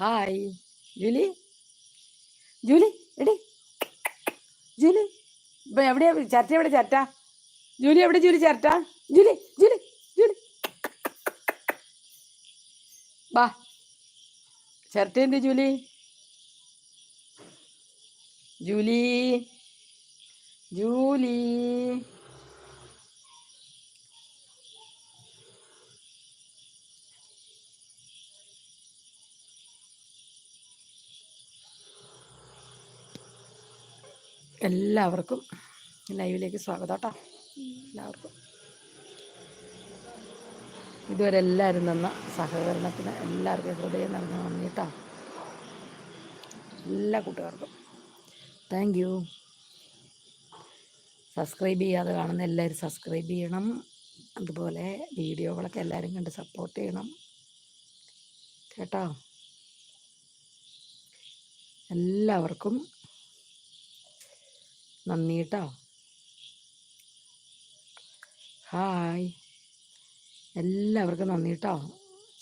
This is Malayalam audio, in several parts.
Hi Julie? ജൂലി എടി. ജൂലി. ഇപ്പൊ എവിടെയാ? ചരട്ട എവിടെ? ചരട്ട ജൂലി എവിടെ ജൂലി ചരട്ട ജൂലി ജൂലി ജൂലി. ബാ ചിരട്ട ജൂലി? ജൂലി. ജൂലി. എല്ലാവർക്കും ലൈവിലേക്ക് സ്വാഗതം കേട്ടോ. എല്ലാവർക്കും. ഇതുവരെ എല്ലാവരും തന്ന സഹകരണത്തിന് എല്ലാവർക്കും ഹൃദയം നിറഞ്ഞ നന്ദി കേട്ടോ. എല്ലാ കൂട്ടുകാർക്കും. താങ്ക് യു സബ്സ്ക്രൈബ് ചെയ്യാതെ കാണുന്ന എല്ലാവരും സബ്സ്ക്രൈബ് ചെയ്യണം. അതുപോലെ വീഡിയോകളൊക്കെ എല്ലാവരും കണ്ട് സപ്പോർട്ട് ചെയ്യണം. കേട്ടോ. എല്ലാവർക്കും നന്ദി കേട്ടോ ഹായ്. എല്ലാവർക്കും നന്ദി കേട്ടോ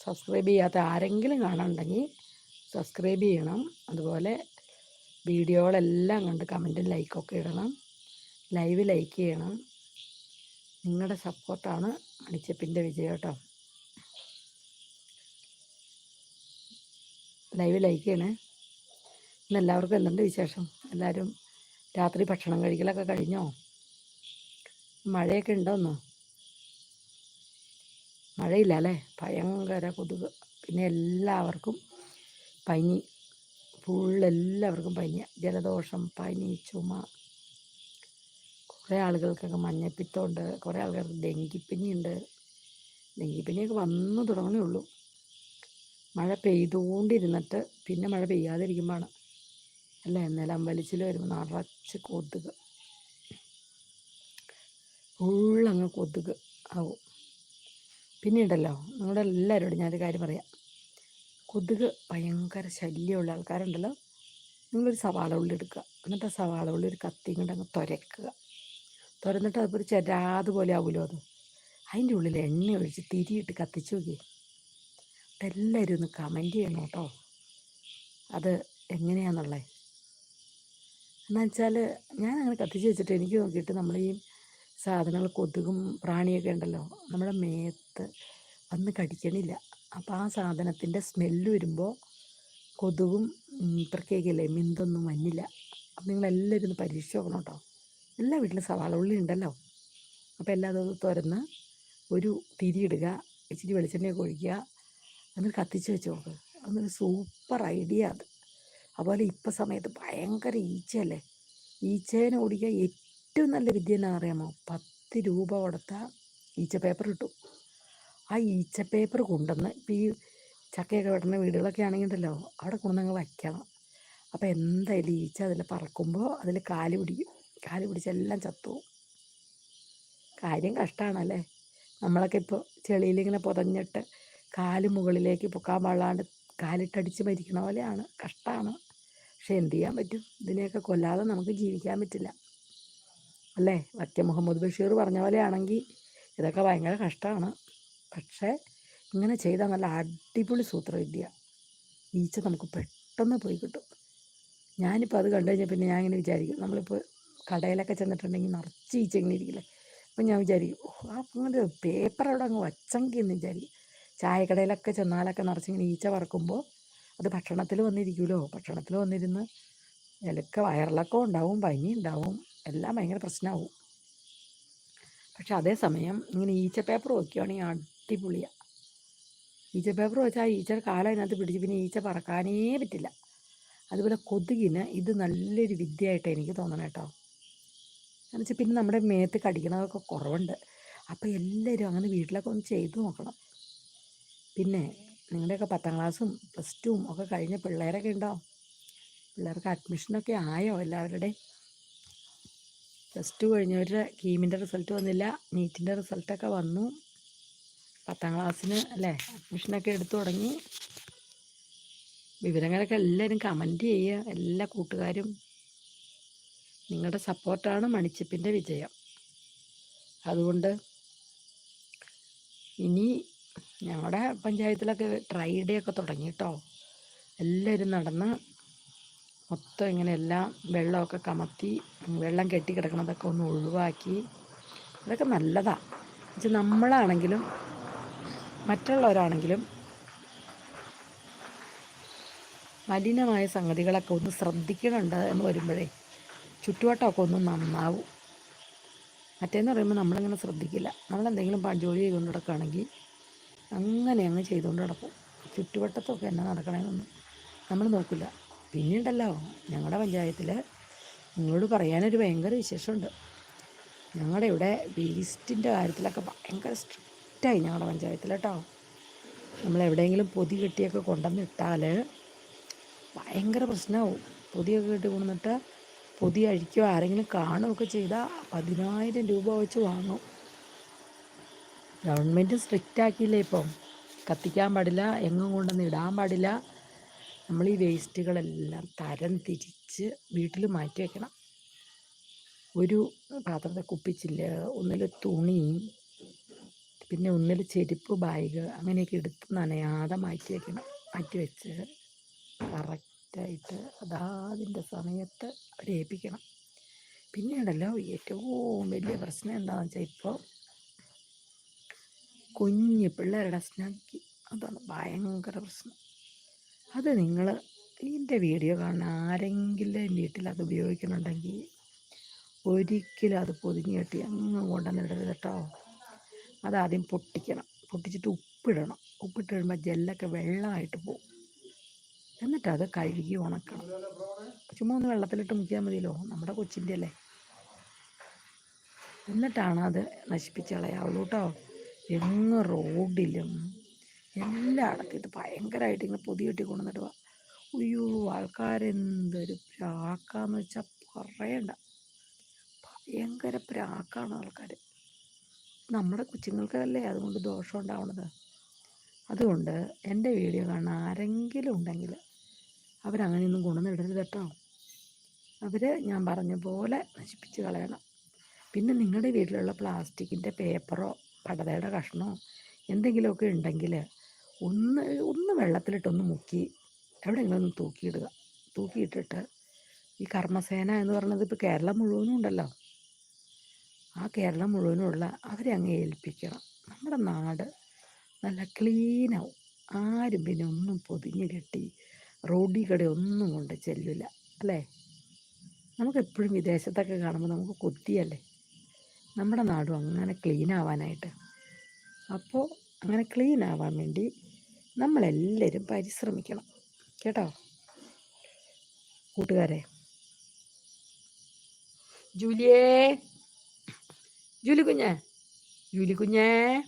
സബ്സ്ക്രൈബ് ചെയ്യാത്ത ആരെങ്കിലും കാണാനുണ്ടെങ്കിൽ സബ്സ്ക്രൈബ് ചെയ്യണം. അതുപോലെ വീഡിയോകളെല്ലാം കണ്ട് കമന്റും ലൈക്കൊക്കെ ഇടണം. ലൈവ് ലൈക്ക് ചെയ്യണം. നിങ്ങളുടെ സപ്പോർട്ടാണ് മണിച്ചപ്പിന്റെ വിജയം കേട്ടോ. ലൈവ് ലൈക്ക് ചെയ്യണേ. ഇന്ന് എല്ലാവർക്കും എന്തുണ്ട് വിശേഷം? എല്ലാവരും രാത്രി ഭക്ഷണം കഴിക്കലൊക്കെ കഴിഞ്ഞോ? മഴയൊക്കെ ഉണ്ടോന്നോ മഴയില്ല അല്ലേ? ഭയങ്കര കൊതുക്. പിന്നെ എല്ലാവർക്കും പനി. ഫുൾ എല്ലാവർക്കും പനി ജലദോഷം പനി ചുമ. കുറേ ആളുകൾക്കൊക്കെ മഞ്ഞപ്പിത്തമുണ്ട്. കുറേ ആൾക്കാർക്ക് ഡെങ്കിപ്പനിയുണ്ട് ഡെങ്കിപ്പനിയൊക്കെ വന്നു തുടങ്ങണേ ഉള്ളൂ. മഴ പെയ്തുകൊണ്ടിരുന്നിട്ട് പിന്നെ മഴ പെയ്യാതിരിക്കുമ്പോഴാണ്. അല്ലേ? നിലമ്പലിച്ചിൽ വരുമ്പോൾ നിറച്ച് കൊതുക്. ഫുള്ളങ്ങ് കൊതുക് ആവും. പിന്നീടല്ലോ നിങ്ങളുടെ എല്ലാവരോടും ഞാനൊരു കാര്യം പറയാം. കൊതുക് ഭയങ്കര ശല്യമുള്ള ആൾക്കാരുണ്ടല്ലോ. നിങ്ങളൊരു സവാള ഉള്ളി എടുക്കുക. എന്നിട്ട് ആ സവാള ഉള്ളി ഒരു കത്തി കൊണ്ട് അങ്ങ് തുരക്കുക. തുരന്നിട്ട് അതിപ്പോൾ ഒരു ചെരാത് പോലെ ആവുമല്ലോ അത്? അതിന്റെ ഉള്ളിൽ എണ്ണ ഒഴിച്ച് തിരിയിട്ട് കത്തിച്ചു നോക്കി എല്ലാവരും ഒന്ന് കമന്റ് ചെയ്യണം കേട്ടോ. അത് എങ്ങനെയാണെന്നുള്ളത് എന്ന് വെച്ചാൽ ഞാൻ അങ്ങനെ കത്തിച്ച് വെച്ചിട്ട് എനിക്ക് നോക്കിയിട്ട് നമ്മൾ ഈ സാധനങ്ങൾ കൊതുകും പ്രാണിയൊക്കെ ഉണ്ടല്ലോ നമ്മുടെ മേത്ത് വന്ന് കടിക്കണില്ല. അപ്പോൾ ആ സാധനത്തിന്റെ സ്മെല്ല് വരുമ്പോൾ കൊതുകും പ്രത്യേകില്ലേ മിന്തൊന്നും വന്നില്ല. അപ്പം നിങ്ങളെല്ലാവരും ഒന്ന് പരീക്ഷിച്ച് നോക്കണം കേട്ടോ. എല്ലാ വീട്ടിലും സവാള ഉള്ളി ഉണ്ടല്ലോ. അപ്പോൾ എല്ലാ ദിവസവും തുറന്ന് ഒരു തിരിയിടുക ഇച്ചിരി വെളിച്ചെണ്ണയൊക്കെ ഒഴിക്കുക. എന്നിട്ട് കത്തിച്ച് വെച്ച് നോക്ക്. അതൊരു സൂപ്പർ ഐഡിയ അത്. അതുപോലെ ഇപ്പം സമയത്ത് ഭയങ്കര ഈച്ചയല്ലേ? ഈച്ചേനെ ഓടിക്കാൻ ഏറ്റവും നല്ല വിദ്യ എന്നാ അറിയാമോ പത്ത് രൂപ കൊടുത്താൽ ഈച്ച പേപ്പർ കിട്ടും. ആ ഈച്ച പേപ്പർ കൊണ്ടുവന്ന് ഇപ്പം ഈ ചക്കയൊക്കെ വെട്ടുന്ന വീടുകളൊക്കെ ആണെങ്കിൽ ഉണ്ടല്ലോ അവിടെ കൊണ്ടുവന്ന് വയ്ക്കണം. അപ്പോൾ എന്തായാലും ഈച്ച അതിൽ പറക്കുമ്പോൾ അതിൽ കാൽ പിടിക്കും. കാൽ പിടിച്ചെല്ലാം ചത്തു കാര്യം കഷ്ടമാണല്ലേ നമ്മളൊക്കെ ഇപ്പോൾ ചെളിയിലിങ്ങനെ പുതഞ്ഞിട്ട് കാൽ മുകളിലേക്ക് പൊക്കാൻ പാടാണ്ട് കാലിട്ടടിച്ച് മരിക്കണ പോലെയാണ്. കഷ്ടമാണ് പക്ഷെ എന്ത് ചെയ്യാൻ പറ്റും? ഇതിനെയൊക്കെ കൊല്ലാതെ നമുക്ക് ജീവിക്കാൻ പറ്റില്ല. അല്ലേ? വക്കം മുഹമ്മദ് ബഷീർ പറഞ്ഞ പോലെയാണെങ്കിൽ ഇതൊക്കെ ഭയങ്കര കഷ്ടമാണ് പക്ഷേ ഇങ്ങനെ ചെയ്താൽ നല്ല അടിപൊളി സൂത്രവിദ്യ. ഈച്ച നമുക്ക് പെട്ടെന്ന് പോയി കിട്ടും. ഞാനിപ്പോൾ അത് കണ്ടു കഴിഞ്ഞാൽ പിന്നെ ഞാൻ ഇങ്ങനെ വിചാരിക്കും. നമ്മളിപ്പോൾ കടയിലൊക്കെ ചെന്നിട്ടുണ്ടെങ്കിൽ നിറച്ച് ഈച്ച ഇങ്ങനെ ഇരിക്കില്ലേ? അപ്പം ഞാൻ വിചാരിക്കും ഓ അങ്ങനെ പേപ്പർ അവിടെ അങ്ങ് വച്ചെങ്കിൽ എന്ന് വിചാരിക്കും. ചായക്കടയിലൊക്കെ ചെന്നാലൊക്കെ നിറച്ചിങ്ങനെ ഈച്ച പറക്കുമ്പോൾ അത് ഭക്ഷണത്തിൽ വന്നിരിക്കുമല്ലോ ഭക്ഷണത്തിൽ വന്നിരുന്ന് ഇലക്ക വയറിളക്കം ഉണ്ടാവും പനി ഉണ്ടാവും എല്ലാം ഭയങ്കര പ്രശ്നമാവും പക്ഷെ അതേസമയം ഇങ്ങനെ ഈച്ച പേപ്പർ വയ്ക്കുകയാണെങ്കിൽ അടിപൊളിയാണ് ഈച്ച പേപ്പർ വെച്ചാൽ ഈച്ചയുടെ കാലം അതിനകത്ത് പിടിച്ച് പിന്നെ ഈച്ച പറക്കാനേ പറ്റില്ല. അതുപോലെ കൊതുകിന് ഇത് നല്ലൊരു വിദ്യയായിട്ട് എനിക്ക് തോന്നണം കേട്ടോ. എന്നുവെച്ചാൽ പിന്നെ നമ്മുടെ മേത്ത് കടിക്കണതൊക്കെ കുറവുണ്ട്. അപ്പോൾ എല്ലാവരും അങ്ങനെ വീട്ടിലൊക്കെ ഒന്ന് ചെയ്തു നോക്കണം. പിന്നെ നിങ്ങളുടെയൊക്കെ പത്താം ക്ലാസ്സും പ്ലസ് ടുവും ഒക്കെ കഴിഞ്ഞ പിള്ളേരൊക്കെ ഉണ്ടോ? പിള്ളേർക്ക് അഡ്മിഷനൊക്കെ ആയോ എല്ലാവരുടെയും പ്ലസ് ടു കഴിഞ്ഞവരുടെ കീമിന്റെ റിസൾട്ട് വന്നില്ല നീറ്റിന്റെ റിസൾട്ടൊക്കെ വന്നു. പത്താം ക്ലാസ്സിന് അല്ലേ അഡ്മിഷനൊക്കെ എടുത്തു തുടങ്ങി. വിവരങ്ങളൊക്കെ എല്ലാവരും കമന്റ് ചെയ്യുക എല്ലാ കൂട്ടുകാരും. നിങ്ങളുടെ സപ്പോർട്ടാണ് മണിച്ചിപ്പിന്റെ വിജയം. അതുകൊണ്ട് ഇനി ഞങ്ങളുടെ പഞ്ചായത്തിലൊക്കെ ട്രൈ ഡേ ഒക്കെ തുടങ്ങി കേട്ടോ എല്ലാവരും നടന്ന് മൊത്തം ഇങ്ങനെ എല്ലാം വെള്ളമൊക്കെ കമത്തി വെള്ളം കെട്ടി കിടക്കണതൊക്കെ ഒന്ന് ഒഴിവാക്കി. അതൊക്കെ നല്ലതാണ് പക്ഷെ നമ്മളാണെങ്കിലും മറ്റുള്ളവരാണെങ്കിലും മലിനമായ സംഗതികളൊക്കെ ഒന്ന് ശ്രദ്ധിക്കണുണ്ട് എന്ന് വരുമ്പോഴേ ചുറ്റുവട്ടമൊക്കെ ഒന്ന് നന്നാവും. മറ്റേന്ന് പറയുമ്പോൾ നമ്മളിങ്ങനെ ശ്രദ്ധിക്കില്ല. നമ്മളെന്തെങ്കിലും ജോലി ചെയ്തുകൊണ്ട് നടക്കുകയാണെങ്കിൽ അങ്ങനെ അങ്ങ് ചെയ്തുകൊണ്ട് നടക്കും. ചുറ്റുവട്ടത്തൊക്കെ എന്നാ നടക്കണമെന്നൊന്നും നമ്മൾ നോക്കില്ല. പിന്നീണ്ടല്ലോ ഞങ്ങളുടെ പഞ്ചായത്തിൽ നിങ്ങളോട് പറയാനൊരു ഭയങ്കര വിശേഷമുണ്ട്. ഞങ്ങളുടെ ഇവിടെ വേസ്റ്റിന്റെ കാര്യത്തിലൊക്കെ ഭയങ്കര സ്ട്രിക്റ്റായി ഞങ്ങളുടെ പഞ്ചായത്തിൽ കേട്ടോ നമ്മൾ എവിടെയെങ്കിലും പൊതി കെട്ടിയൊക്കെ കൊണ്ടുവന്നിട്ടാൽ ഭയങ്കര പ്രശ്നമാവും പൊതിയൊക്കെ കെട്ടി കൊണ്ടുവന്നിട്ട് പൊതി അഴിക്കുകയോ ആരെങ്കിലും കാണുകയൊക്കെ ചെയ്താൽ പതിനായിരം രൂപ വെച്ച് വാങ്ങും. ഗവൺമെന്റ് സ്ട്രിക്റ്റ് ആക്കിയില്ലേ ഇപ്പം? കത്തിക്കാൻ പാടില്ല എങ്ങും കൊണ്ടൊന്നും ഇടാൻ പാടില്ല. നമ്മൾ ഈ വേസ്റ്റുകളെല്ലാം തരം തിരിച്ച് വീട്ടിൽ മാറ്റി വയ്ക്കണം ഒരു പാത്രത്തെ കുപ്പിച്ചില്ല ഒന്നിൽ തുണി പിന്നെ ഒന്നിൽ ചെരുപ്പ് ബാഗ് അങ്ങനെയൊക്കെ എടുത്ത് നനയാതെ മാറ്റി വയ്ക്കണം മാറ്റി വെച്ച് കറക്റ്റായിട്ട് അതാതിന്റെ സമയത്ത് അവരേൽപ്പിക്കണം പിന്നീടല്ലോ ഏറ്റവും വലിയ പ്രശ്നം എന്താണെന്ന് വെച്ചാൽ ഇപ്പോൾ കുഞ്ഞ് പിള്ളേരുടെ സ്നാക്കി അതാണ് ഭയങ്കര പ്രശ്നം. അത് നിങ്ങൾ എന്റെ വീഡിയോ കാണുന്ന ആരെങ്കിലും വീട്ടിൽ അത് ഉപയോഗിക്കുന്നുണ്ടെങ്കിൽ ഒരിക്കലും അത് പൊതിഞ്ഞ് കെട്ടി അങ്ങ് കൊണ്ടുവന്നിടരുത് കേട്ടോ. അതാദ്യം പൊട്ടിക്കണം. പൊട്ടിച്ചിട്ട് ഉപ്പിടണം. ഉപ്പിട്ട് കഴിയുമ്പോൾ ജെല്ലൊക്കെ വെള്ളമായിട്ട് പോകും. എന്നിട്ട് അത് കഴുകി ഉണക്കണം. ചുമ്മാ ഒന്ന് വെള്ളത്തിലിട്ട് മുക്കിയാൽ മതിയല്ലോ. നമ്മുടെ കൊച്ചിന്റെ അല്ലേ? എന്നിട്ടാണ് അത് നശിപ്പിച്ച് കളയാവുള്ളൂ കേട്ടോ. എങ്ങ് റോഡിലും എല്ലായിടത്തും ഇത് ഭയങ്കരമായിട്ട് ഇങ്ങനെ പൊതി കെട്ടി കൊണ്ടുവന്നിട്ട് വാ. അയ്യോ ആൾക്കാരെന്തൊരു പ്രാക്കാന്ന് വെച്ചാൽ പറയണ്ട. ഭയങ്കര പ്രാക്കാണ് ആൾക്കാർ നമ്മുടെ കൊച്ചുങ്ങൾക്കല്ലേ അതുകൊണ്ട് ദോഷം ഉണ്ടാവണത്? അതുകൊണ്ട് എന്റെ വീഡിയോ കാണാൻ ആരെങ്കിലും ഉണ്ടെങ്കിൽ അവരങ്ങനെയൊന്നും കൊണ്ടുവന്നിടരുത് കേട്ടോ. അവർ ഞാൻ പറഞ്ഞ പോലെ നശിപ്പിച്ച് കളയണം. പിന്നെ നിങ്ങളുടെ വീട്ടിലുള്ള പ്ലാസ്റ്റിക്കിന്റെ പേപ്പറോ പടതയുടെ കഷ്ണമോ എന്തെങ്കിലുമൊക്കെ ഉണ്ടെങ്കിൽ ഒന്ന് ഒന്ന് വെള്ളത്തിലിട്ടൊന്ന് മുക്കി എവിടെയെങ്കിലും ഒന്ന് തൂക്കിയിടുക. തൂക്കിയിട്ടിട്ട് ഈ കർമ്മസേന എന്ന് പറയുന്നത് ഇപ്പോൾ കേരളം മുഴുവനും ഉണ്ടല്ലോ. ആ കേരളം മുഴുവനുമുള്ള അവരെ അങ്ങ് ഏൽപ്പിക്കണം. നമ്മുടെ നാട് നല്ല ക്ലീനാവും ആരും പിന്നെ ഒന്നും പൊതിഞ്ഞ് കെട്ടി റോഡിൽ കടി ഒന്നും കൊണ്ട് ചെല്ലില്ല അല്ലേ? നമുക്കെപ്പോഴും വിദേശത്തൊക്കെ കാണുമ്പോൾ നമുക്ക് കൊത്തിയല്ലേ നമ്മുടെ നാടും അങ്ങനെ ക്ലീൻ ആവാനായിട്ട്. അപ്പോൾ അങ്ങനെ ക്ലീൻ ആവാൻ വേണ്ടി നമ്മളെല്ലാവരും പരിശ്രമിക്കണം. കേട്ടോ? കൂട്ടുകാരെ. ജൂലിയേ. ജൂലി കുഞ്ഞേ. ജൂലി കുഞ്ഞേ.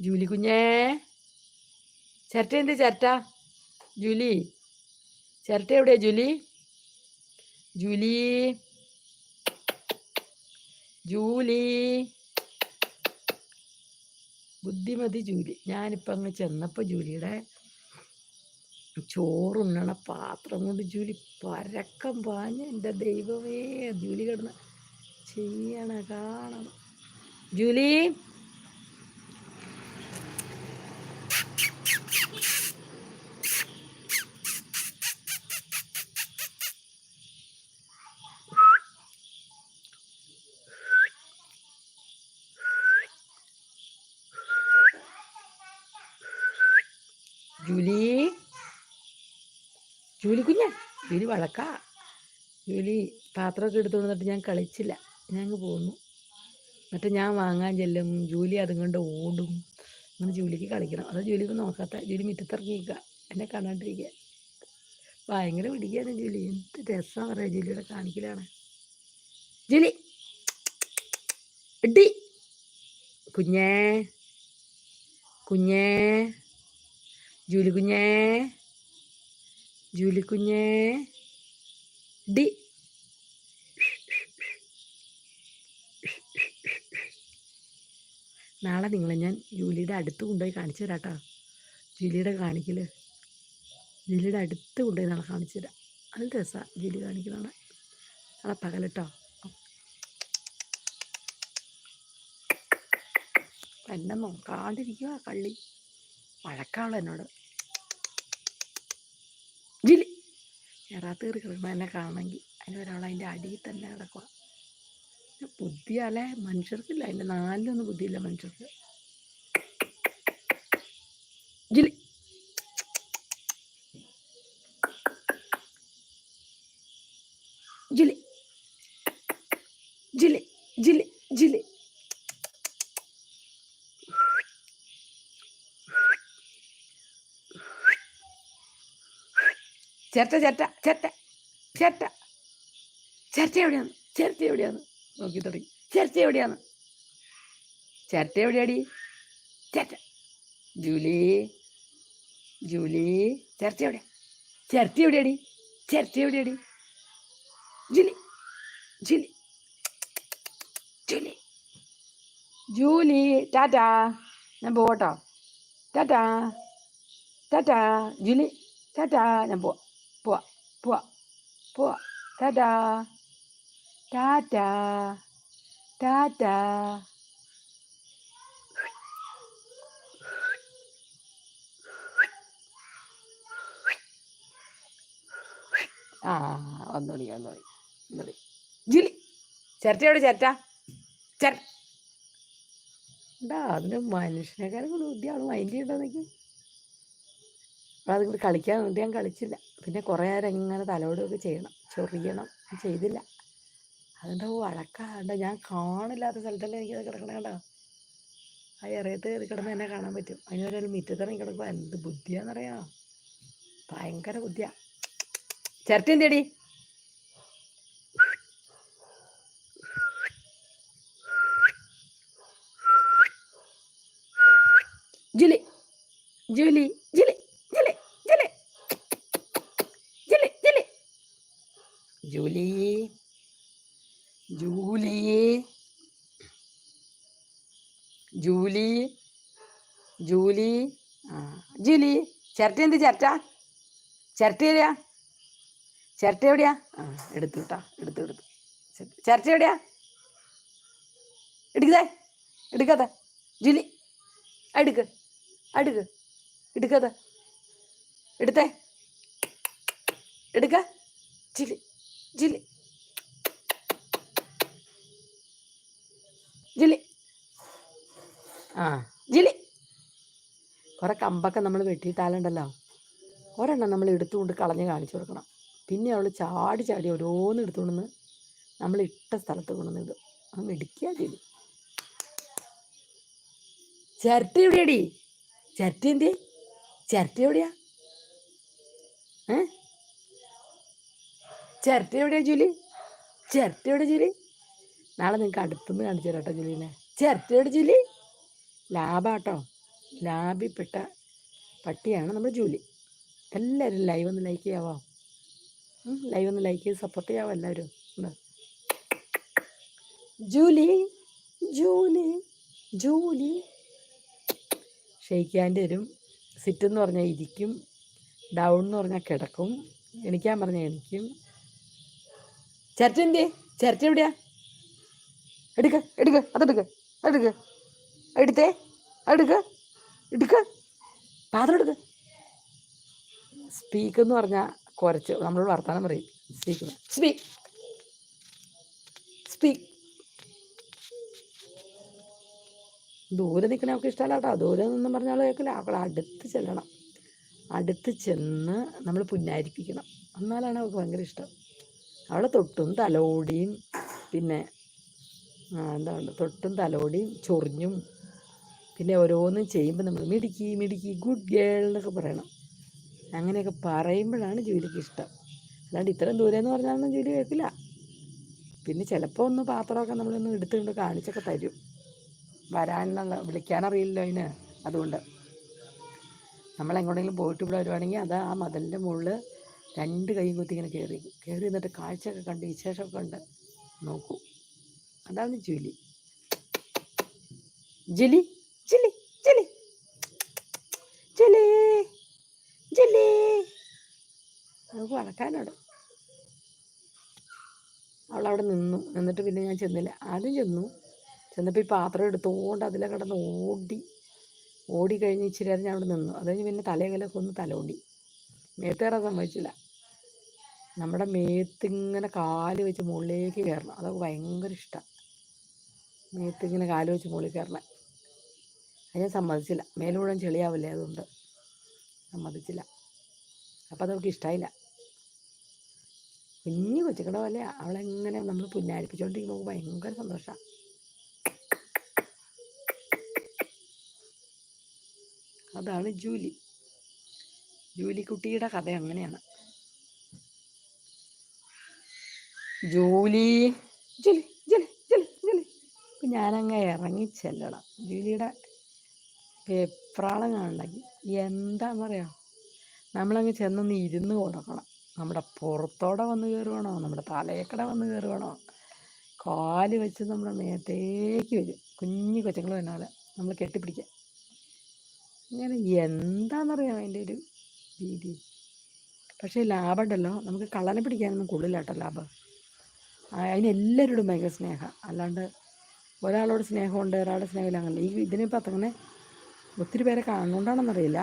ജൂലി കുഞ്ഞേ. ചിരട്ട എന്ത് ചിരട്ട? ജൂലി. ചിരട്ട എവിടെയാ ജൂലി? ജൂലി. ജൂലി. ബുദ്ധിമതി ജൂലി. ഞാനിപ്പോൾ അങ്ങ് ചെന്നപ്പോൾ ജൂലിയുടെ ചോറുണ്ണണ പാത്രം കൊണ്ട് ജൂലി പരക്കം പാഞ്ഞ് എന്റെ ദൈവമേ ജൂലി കിടന്ന് ചെയ്യണ കാണണം. ജൂലി. ജൂലി കുഞ്ഞ ജൂലി വളക്കാ. ജൂലി പാത്രമൊക്കെ എടുത്തുകൊണ്ട് വന്നിട്ട് ഞാൻ കളിച്ചില്ല. ഞാൻ അങ്ങ് പോന്നു. എന്നിട്ട് ഞാൻ വാങ്ങാൻ ചെല്ലും. ജൂലി അതും കൊണ്ട് ഓടും. അങ്ങനെ ജൂലിക്ക് കളിക്കണം. അത് ജൂലിക്ക് നോക്കാത്ത. ജൂലി മുറ്റത്തിറങ്ങിയിരിക്കുക എന്നെ കാണാണ്ടിരിക്കുക ഭയങ്കര പിടിക്കുകയാണ് ജൂലി. എന്ത് രസം പറയാം ജൂലിയുടെ കാണിക്കലാണ്. ജൂലി എടി കുഞ്ഞേ കുഞ്ഞേ ജൂലി കുഞ്ഞേ. ജൂലി കുഞ്ഞേ ഡി. നാളെ നിങ്ങളെ ഞാൻ ജൂലിയുടെ അടുത്ത് കൊണ്ടുപോയി കാണിച്ചു തരാം കേട്ടോ ജൂലിയുടെ കാണിക്കൽ ജൂലിയുടെ അടുത്ത് കൊണ്ടുപോയി നാളെ കാണിച്ചു തരാം. നല്ല രസമാണ് ജൂലി കാണിക്കുന്നതാണ് നാളെ പകലട്ടോ. എന്നെ നോക്കാണ്ടിരിക്കുക കള്ളി. വഴക്കാളോ എന്നോട്. എറാത്ത് കയറി കിടക്കണം എന്നെ കാണണമെങ്കിൽ അതിന് ഒരാൾ അതിന്റെ അടിയിൽ തന്നെ കിടക്കുക ബുദ്ധിയാലേ മനുഷ്യർക്കില്ല. അതിന്റെ നാലിലൊന്നും ബുദ്ധിയില്ല മനുഷ്യർക്ക്. ജിലി ജിലി ജിലി ജിലി ജിലി ചേട്ട ചേട്ട ചേട്ട ചേട്ട. ചേട്ട എവിടെയാണ്? ചേട്ട എവിടെയാണ്? നോക്കി തുടങ്ങി. ചേട്ട എവിടെയാണ്? ചേട്ട എവിടെയാടി? ചേട്ട. ജൂലി ജൂലി ചേർച്ച എവിടെ ചേർച്ച എവിടെയാടി? ചേർച്ച എവിടെയാടി? Julie Julie Julie. Julie tata. ഞാൻ പോകട്ടോ ടാറ്റാ. ടാറ്റാ ജൂലി ടാറ്റാ ഞാൻ പോവാ. പോവാ പോവാ പോവാ Tada. Tada. Tada. ആ ഒന്നുകൂടി ഒന്നുകൂടി ഒന്നുകൂടി ജിലി ചിരട്ടയോട് ചിരട്ട ചിര എന്താ അതിന് മനുഷ്യനെക്കാളും കൂടി ബുദ്ധിയാണ് മൈൻഡ് ചെയ്യണ്ടോന്നൊക്കെ അത് കൂടി കളിക്കാൻ വേണ്ടി ഞാൻ കളിച്ചില്ല. പിന്നെ കുറേ നേരം ഇങ്ങനെ തലോടുകയൊക്കെ ചെയ്യണം. ചൊറിയണം. ചെയ്തില്ല. അതിന്റെ വഴക്കാണ്ട ഞാൻ കാണില്ലാത്ത സ്ഥലത്തല്ലേ എനിക്കത് കിടക്കണ കണ്ടോ? ആ ഇറയത്ത് കയറി കിടന്ന് എന്നെ കാണാൻ പറ്റും. അതിനൊരു മിറ്റത്തിറങ്ങി കിടക്കുമ്പോൾ എന്ത് ബുദ്ധിയാണെന്നറിയാം ഭയങ്കര ബുദ്ധിയാ. ചിരട്ടി എന്തേടി Julie. Julie. Julie Julie Julie Julie Julie Julie Julie ആ ജൂലി. ചിരട്ട എന്ത് ചിരട്ട? ചിരട്ട എവിടെയാ ചിരട്ട എവിടെയാ? ആ എടുത്തു കേട്ടാ എടുത്തു എടുത്തു. ചിരട്ട എവിടെയാ? എടുക്കതേ എടുക്കാതെ. ജൂലി എടുക്ക് എടുക്ക് എടുക്കാതെ. എടുത്തേ. എടുക്ക. ജിലി ജിലി. ജിലി. ആ. ജിലി. കുറെ കമ്പൊക്കെ നമ്മൾ വെട്ടിയിട്ടാലുണ്ടല്ലോ. ഒരെണ്ണം നമ്മൾ എടുത്തുകൊണ്ട് കളഞ്ഞ് കാണിച്ചു കൊടുക്കണം. പിന്നെ അവൾ ചാടി ചാടി ഓരോന്ന് എടുത്തുകൊണ്ടെന്ന് നമ്മൾ ഇട്ട സ്ഥലത്ത് കൊണ്ടുവന്ന് ഇടും അത് മെടിക്കുക ജിലി. ചിരട്ടി എവിടെയാടി? ചിരട്ടി എന്തേ ചിരട്ടി എവിടെയാ? ഏ? ചിരട്ട എവിടെയാ ജൂലി? ചിരട്ട എവിടെ ജൂലി? നാളെ നിങ്ങൾക്ക് അടുത്തുനിന്ന് കാണിച്ചു തരാം ജൂലിനെ. എവിടെ ജൂലി? ലാഭാട്ടോ ലാഭിപ്പെട്ട പട്ടിയാണ് നമ്മുടെ ജൂലി. എല്ലാവരും ലൈവ് ഒന്ന് ലൈക്ക് ചെയ്യാവോ? ലൈവ് ഒന്ന് ലൈക്ക് ചെയ്ത് സപ്പോർട്ട് ചെയ്യാവോ എല്ലാവരും? Julie Julie Julie. ഷെയ്ക്കാന്റെ വരും സിറ്റ് എന്ന് പറഞ്ഞാൽ ഇരിക്കും. ഡൗൺ എന്ന് പറഞ്ഞാൽ കിടക്കും. എണിക്കാൻ പറഞ്ഞാൽ എണിക്കും. ചിരട്ട എന്തേ ചിരട്ട എവിടെയാ? എടുക്ക എടുക്ക അതെടുക്ക എടുക്ക എടുത്തേ എടുക്ക എടുക്ക. പാത്രം എടുക്ക. സ്പീക്ക് എന്ന് പറഞ്ഞാൽ കുറച്ച് നമ്മളോട് വർത്താനം പറയും. സ്പീക്ക് സ്പീക്ക് സ്പീക്ക് ദൂരെ നിൽക്കണ അവൾക്ക് ഇഷ്ടമല്ല കേട്ടോ ദൂരെ നിന്നും പറഞ്ഞാൽ കേൾക്കില്ല. അവൾ അടുത്ത് ചെല്ലണം. അടുത്ത് ചെന്ന് നമ്മൾ പുന്നാരിപ്പിക്കണം. എന്നാലാണ് അവൾക്ക് ഭയങ്കര ഇഷ്ടം. അവളെ തൊട്ടും തലോടിയും പിന്നെ എന്താ പറയുക തൊട്ടും തലോടിയും ചൊറിഞ്ഞും പിന്നെ ഓരോന്നും ചെയ്യുമ്പോൾ നമ്മൾ മിടുക്കി മിടുക്കി ഗുഡ് ഗേൾ എന്നൊക്കെ പറയണം. അങ്ങനെയൊക്കെ പറയുമ്പോഴാണ് ജോലിക്ക് ഇഷ്ടം. അല്ലാണ്ട് ഇത്രയും ദൂരം എന്ന് പറഞ്ഞാലൊന്നും ജോലി കേൾക്കില്ല. പിന്നെ ചിലപ്പോൾ ഒന്ന് പാത്രമൊക്കെ നമ്മളൊന്ന് എടുത്തുകൊണ്ട് കാണിച്ചൊക്കെ തരും. വരാനുള്ള വിളിക്കാനറിയില്ലോ അതിന് അതുകൊണ്ട്. നമ്മൾ എങ്ങോട്ടെങ്കിലും പോയിട്ട് ഇവിടെ വരുവാണെങ്കിൽ അത് ആ മതിലിന്റെ മുകളിൽ രണ്ട് കൈയും കുത്തി ഇങ്ങനെ കയറി കയറി നിന്നിട്ട് കാഴ്ചയൊക്കെ കണ്ട് വിശേഷമൊക്കെ കണ്ട് നോക്കൂ. അതാണ് ജൂലി ജുലി ജുലി ജുലി ജുലി ജുലി നമുക്ക് വളക്കാനോട് അവളവിടെ നിന്നു. എന്നിട്ട് പിന്നെ ഞാൻ ചെന്നില്ല. ആദ്യം ചെന്നു. ചെന്നപ്പോൾ ഈ പാത്രം എടുത്തുകൊണ്ട് അതിലെ കിടന്ന് ഓടി ഓടി കഴിഞ്ഞ് ഇച്ചിരി നേരം ഞാൻ അവിടെ നിന്നു. അത് കഴിഞ്ഞ് പിന്നെ തലകലൊക്കെ ഒന്ന് തലോണ്ടി മേത്തേറാൻ സമ്മതിച്ചില്ല നമ്മുടെ മേത്തിങ്ങനെ കാൽ വെച്ച് മുകളിലേക്ക് കയറണം. അതൊക്കെ ഭയങ്കര ഇഷ്ടമാണ് മേത്തിങ്ങനെ കാൽ വെച്ച് മുകളിൽ കയറണം. അത് ഞാൻ സമ്മതിച്ചില്ല. മുഴുവൻ ചെളിയാവില്ലേ അതുകൊണ്ട് സമ്മതിച്ചില്ല. അപ്പോൾ അതവൾക്ക് ഇഷ്ടമായില്ല കുഞ്ഞു കൊച്ചുകട പോലെ അവളെങ്ങനെ നമ്മൾ പുന്നാരിപ്പിച്ചുകൊണ്ടിരിക്കുമ്പോൾ ഭയങ്കര സന്തോഷമാണ് അതാണ് ജൂലി. ജൂലിക്കുട്ടിയുടെ കഥ അങ്ങനെയാണ്. Julie Julie Julie Julie Julie. അപ്പം ഞാനങ്ങ് ഇറങ്ങി ചെല്ലണം. ജൂലിയുടെ വെപ്രാളം കാണണമെങ്കിൽ എന്താണെന്നറിയാം നമ്മളങ്ങ് ചെന്നൊന്ന് ഇരുന്ന് കൊടുക്കണം. നമ്മുടെ പുറത്തോടെ വന്ന് കയറുകയാണോ നമ്മുടെ തലേക്കട വന്ന് കയറുകയാണോ കാൽ വെച്ച് നമ്മുടെ മേത്തേക്ക് വരും. കുഞ്ഞു കൊച്ചുങ്ങൾ വന്നാലെ നമ്മൾ കെട്ടിപ്പിടിക്കുക ഇങ്ങനെ എന്താണെന്നറിയാം അതിന്റെ ഒരു രീതി. പക്ഷേ ലാഭമുണ്ടല്ലോ. നമുക്ക് കള്ളനെ പിടിക്കാനൊന്നും കൊള്ളില്ല കേട്ടോ ലാഭം. അതിന് എല്ലാവരോടും ഭയങ്കര സ്നേഹം. അല്ലാണ്ട് ഒരാളോട് സ്നേഹമുണ്ട് ഒരാളുടെ സ്നേഹമില്ല അങ്ങനെ ഈ ഇതിനിപ്പോൾ അങ്ങനെ ഒത്തിരി പേരെ കാണുന്നുണ്ടാണെന്നറിയില്ല.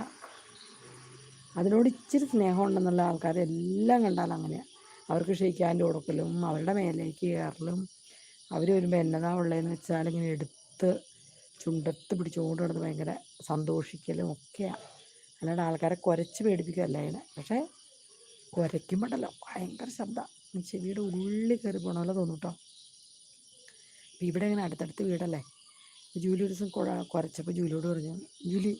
അതിനോട് ഇച്ചിരി സ്നേഹമുണ്ടെന്നുള്ള ആൾക്കാരെല്ലാം കണ്ടാൽ അങ്ങനെയാണ് അവർക്ക് ക്ഷയിക്കാന്റെ കൊടുക്കലും അവരുടെ മേലേക്ക് കയറലും അവർ വരുമ്പോൾ എന്നതാ ഉള്ളതെന്ന് വെച്ചാൽ ഇങ്ങനെ എടുത്ത് ചുണ്ടത്ത് പിടിച്ചുകൊണ്ട് കിടന്ന് ഭയങ്കര സന്തോഷിക്കലും ഒക്കെയാണ് അല്ലാണ്ട് ആൾക്കാരെ കുരച്ച് പേടിപ്പിക്കുകയല്ല അതിനെ. പക്ഷേ കുരയ്ക്കുമ്പോഴല്ലോ ഭയങ്കര ശബ്ദം. ചെവിയുടെ ഉള്ളിൽ കയറി പോകണ പോലെ തോന്നും കേട്ടോ അപ്പം ഇവിടെ ഇങ്ങനെ അടുത്തടുത്ത് വീടല്ലേ? ജൂലി ഒരു ദിവസം കുഴ കുരച്ചപ്പോൾ ജൂലിയോട് പറഞ്ഞു ജൂലി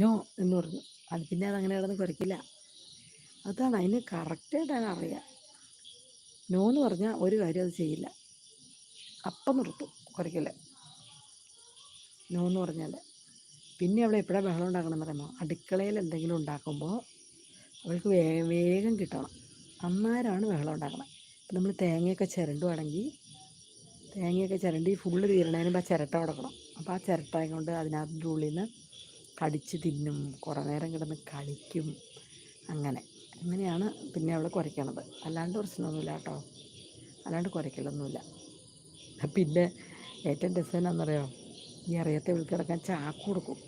നോ എന്ന് പറഞ്ഞു. അത് പിന്നെ അതങ്ങനെ കിടന്ന് കുറയ്ക്കില്ല അതാണ് അതിന് കറക്റ്റായിട്ട് അതിന് അറിയാം. നോ എന്ന് പറഞ്ഞാൽ ഒരു കാര്യം അത് ചെയ്യില്ല. അപ്പം നിർത്തും കുറയ്ക്കില്ല നോ എന്ന് പറഞ്ഞാൽ പിന്നെ അവൾ എപ്പോഴാണ് ബഹളം ഉണ്ടാക്കണമെന്ന് പറയുമ്പോൾ അടുക്കളയിൽ എന്തെങ്കിലും ഉണ്ടാക്കുമ്പോൾ അവൾക്ക് വേഗം കിട്ടണം. അന്നേരമാണ് വെള്ളം ഉണ്ടാക്കണം അപ്പം നമ്മൾ തേങ്ങയൊക്കെ ചിരണ്ടുവാണെങ്കിൽ തേങ്ങയൊക്കെ ചിരണ്ടി ഫുള്ള് തീരണതിന് ആ ചിരട്ട കൊടുക്കണം അപ്പോൾ ആ ചിരട്ട കൊണ്ട് അതിനകത്തിന്റെ ഉള്ളിൽ നിന്ന് കടിച്ച് തിന്നും. കുറേ നേരം കിടന്ന് കളിക്കും. അങ്ങനെ. അങ്ങനെയാണ് പിന്നെ അവൾ കുറയ്ക്കണത്. അല്ലാണ്ട് പ്രശ്നമൊന്നുമില്ല കേട്ടോ. അല്ലാണ്ട് കുറയ്ക്കലൊന്നുമില്ല. പിന്നെ ഏറ്റവും രസം എന്നാണെന്നറിയോ ഈ അറിയത്തെ വിളിക്കിടക്കാൻ ചാക്ക് കൊടുക്കും.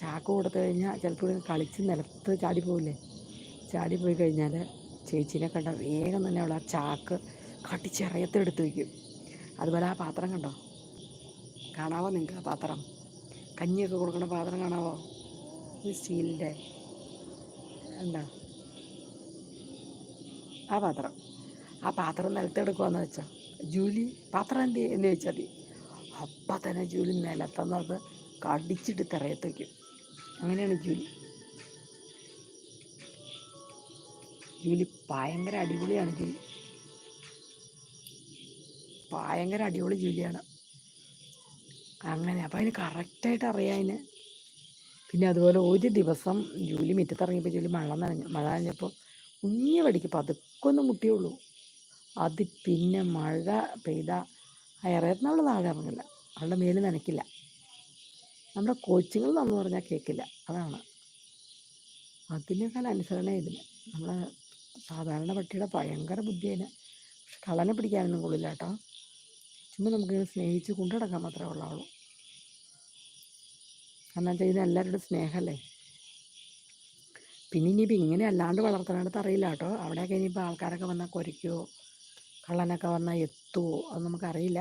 ചാക്ക് കൊടുത്തു കഴിഞ്ഞാൽ ചിലപ്പോൾ കളിച്ച് നിലത്ത് ചാടി പോയി കഴിഞ്ഞാൽ ചേച്ചീനെ കണ്ട വേഗം തന്നെ അവൾ ആ ചാക്ക് കട്ടിച്ചിറയത്തെടുത്ത് വയ്ക്കും അതുപോലെ ആ പാത്രം കണ്ടോ? കാണാവോ നിങ്ങൾക്ക് ആ പാത്രം? കഞ്ഞിയൊക്കെ കൊടുക്കുന്ന പാത്രം കാണാവോ? ഈ സ്റ്റീലിന്റെ എന്താ ആ പാത്രം. ആ പാത്രം നിലത്തെടുക്കുകയെന്ന് വെച്ചാൽ ജൂലി പാത്രം എന്ത് എന്ന് ചോദിച്ചാൽ മതി. അപ്പം തന്നെ ജൂലി നിലത്തുന്നത് കടിച്ചിട്ട് തിറയത്തേക്കും അങ്ങനെയാണ് ജൂലി. ജൂലി ഭയങ്കര അടിപൊളിയാണ് ജൂലി ഭയങ്കര അടിപൊളി ജൂലിയാണ്. അങ്ങനെ അപ്പം അതിന് കറക്റ്റായിട്ട് അറിയാം അതിന്. പിന്നെ അതുപോലെ ഒരു ദിവസം ജൂലി മുറ്റത്തിറങ്ങിയപ്പോൾ ജൂലി മഴ നനഞ്ഞു മഴ നനഞ്ഞപ്പോൾ കുഞ്ഞു പടിക്ക് പതുക്കൊന്നും മുട്ടിയുള്ളൂ. അത് പിന്നെ മഴ പെയ്ത ഇറയത്തിന് അവൾ താഴെ ഇറങ്ങില്ല അവളുടെ മേൽ നനയ്ക്കില്ല. നമ്മുടെ കോച്ചിങ്ങൾ നമ്മൾ പറഞ്ഞാൽ കേൾക്കില്ല അതാണ്. അതിനേക്കാൾ അനുസരണ ഇതിന്. നമ്മളെ സാധാരണ പട്ടിയുടെ ഭയങ്കര ബുദ്ധിയാണ്. പക്ഷെ കള്ളനെ പിടിക്കാനൊന്നും കൊള്ളില്ല കേട്ടോ. ചുമ്മാ നമുക്ക് സ്നേഹിച്ച് കൊണ്ടുനടക്കാൻ മാത്രമേ ഉള്ളൂ കാരണം ചെയ്യുന്ന എല്ലാവരുടെ സ്നേഹമല്ലേ പിന്നെ ഇനിയിപ്പോൾ ഇങ്ങനെ അല്ലാണ്ട് വളർത്തണടുത്ത് അറിയില്ല കേട്ടോ. അവിടെയൊക്കെ ഇനിയിപ്പോൾ ആൾക്കാരൊക്കെ വന്നാൽ കൊരയ്ക്കുമോ കള്ളനൊക്കെ വന്നാൽ എത്തുമോ അത് നമുക്കറിയില്ല.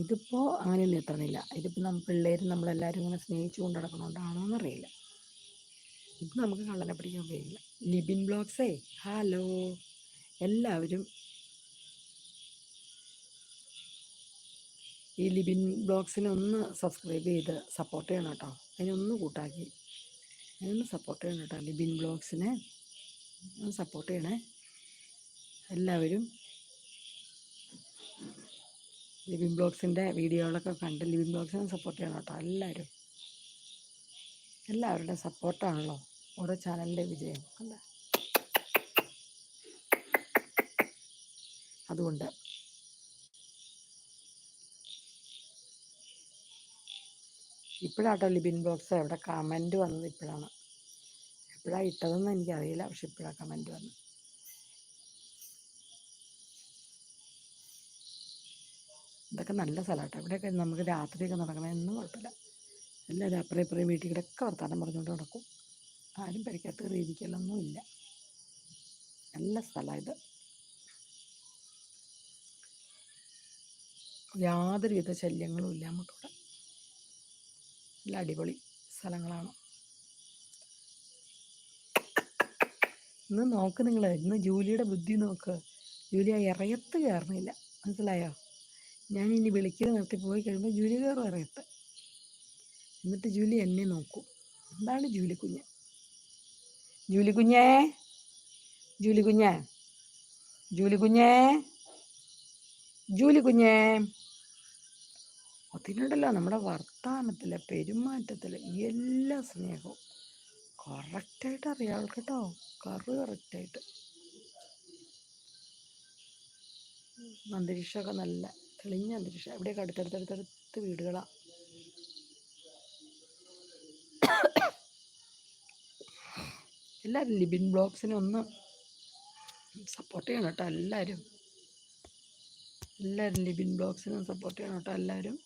ഇതിപ്പോൾ അങ്ങനെയൊന്നും എത്തണില്ല. ഇതിപ്പോൾ നമ്മൾ പിള്ളേർ നമ്മളെല്ലാവരും ഇങ്ങനെ സ്നേഹിച്ചു കൊണ്ട് നടക്കണോണ്ടാണോ എന്നറിയില്ല ഇത് നമുക്ക് കള്ളനെ പിടിക്കാൻ കഴിയില്ല ലിബിൻ ബ്ലോഗ്സേ ഹലോ. എല്ലാവരും ഈ ലിബിൻ ബ്ലോഗ്സിനെ ഒന്ന് സബ്സ്ക്രൈബ് ചെയ്ത് സപ്പോർട്ട് ചെയ്യണം കേട്ടോ. അതിനൊന്ന് കൂട്ടാക്കി. അതിനൊന്ന് സപ്പോർട്ട് ചെയ്യണം കേട്ടോ ലിബിൻ ബ്ലോഗ്സിനെ ഒന്ന് സപ്പോർട്ട് ചെയ്യണേ. എല്ലാവരും ലിബിൻ ബ്ലോഗ്സിന്റെ വീഡിയോകളൊക്കെ കണ്ട് ലിബിൻ ബ്ലോഗ്സിനെ സപ്പോർട്ട് ചെയ്യണം കേട്ടോ എല്ലാവരും. എല്ലാവരുടെ സപ്പോർട്ടാണല്ലോ ഓരോ ചാനലിന്റെ വിജയം. അല്ല അതുകൊണ്ട്. ഇപ്പോഴാട്ടോ ലിബിൻ ബ്ലോഗ്സ് എവിടെ കമന്റ് വന്നത് ഇപ്പോഴാണ്. എപ്പോഴാണ് ഇട്ടതെന്ന് എനിക്കറിയില്ല പക്ഷെ ഇപ്പോഴാണ് കമന്റ് വന്നത്. ഇതൊക്കെ നല്ല സ്ഥലമാട്ടോ. ഇവിടെയൊക്കെ നമുക്ക് രാത്രിയൊക്കെ നടക്കണമെന്നും കുഴപ്പമില്ല. എല്ലാവരും അപ്പുറം ഇപ്പുറം വീട്ടിൽ കൂടെ ഒക്കെ വർത്താനം പറഞ്ഞുകൊണ്ട് നടക്കും. ആരും പരിക്കാത്ത രീതിക്കലൊന്നും ഇല്ല നല്ല സ്ഥലമാണ് ഇത്. യാതൊരുവിധ ശല്യങ്ങളും ഇല്ല നമുക്കിവിടെ നല്ല അടിപൊളി സ്ഥലങ്ങളാണ്. ഇന്ന് നോക്ക് നിങ്ങൾ ഇന്ന് ജൂലിയുടെ ബുദ്ധി നോക്ക്. ജൂലി ആ ഇറയത്ത് കയറുന്നില്ല. മനസ്സിലായോ? ഞാൻ ഇനി വിളിക്കൽ നിർത്തി പോയി കഴിയുമ്പോൾ ജൂലി കയറും ഇറയത്ത് എന്നിട്ട് ജൂലി എന്നെ നോക്കും. എന്താണ് ജൂലി കുഞ്ഞ്? ജൂലി കുഞ്ഞേ ജൂലി കുഞ്ഞേ ജൂലി കുഞ്ഞേ ജൂലി കുഞ്ഞേ അതിനുണ്ടല്ലോ നമ്മുടെ വർത്തമാനത്തിൽ പെരുമാറ്റത്തിൽ എല്ലാ സ്നേഹവും. കറക്റ്റായിട്ട് അറിയാം കേട്ടോ. കറ് കറക്റ്റായിട്ട് അന്തരീക്ഷമൊക്കെ നല്ല തെളിഞ്ഞ അന്തരീക്ഷം. എവിടെയൊക്കെ? അടുത്തടുത്തടുത്തടുത്ത് വീടുകളാണ് എല്ലാവരും ലിബിൻ ബ്ലോഗ്സിനെ ഒന്ന് സപ്പോർട്ട് ചെയ്യണം കേട്ടോ എല്ലാവരും. എല്ലാവരും ലിബിൻ ബ്ലോഗ്സിനെ സപ്പോർട്ട് ചെയ്യണം കേട്ടോ എല്ലാവരും.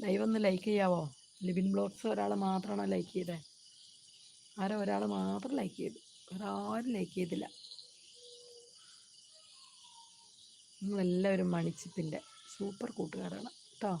ലൈവ് ഒന്ന് ലൈക്ക് ചെയ്യാവോ? ലിബിൻ ബ്ലോഗ്സ് ഒരാൾ മാത്രമാണ് ലൈക്ക് ചെയ്തത് ആരോ ഒരാൾ മാത്രം ലൈക്ക് ചെയ്തു. ഒരാരും ലൈക്ക് ചെയ്തില്ല. നിങ്ങളെല്ലാവരും മണിച്ചിപ്പിന്റെ സൂപ്പർ കൂട്ടുകാരാണ് കേട്ടോ.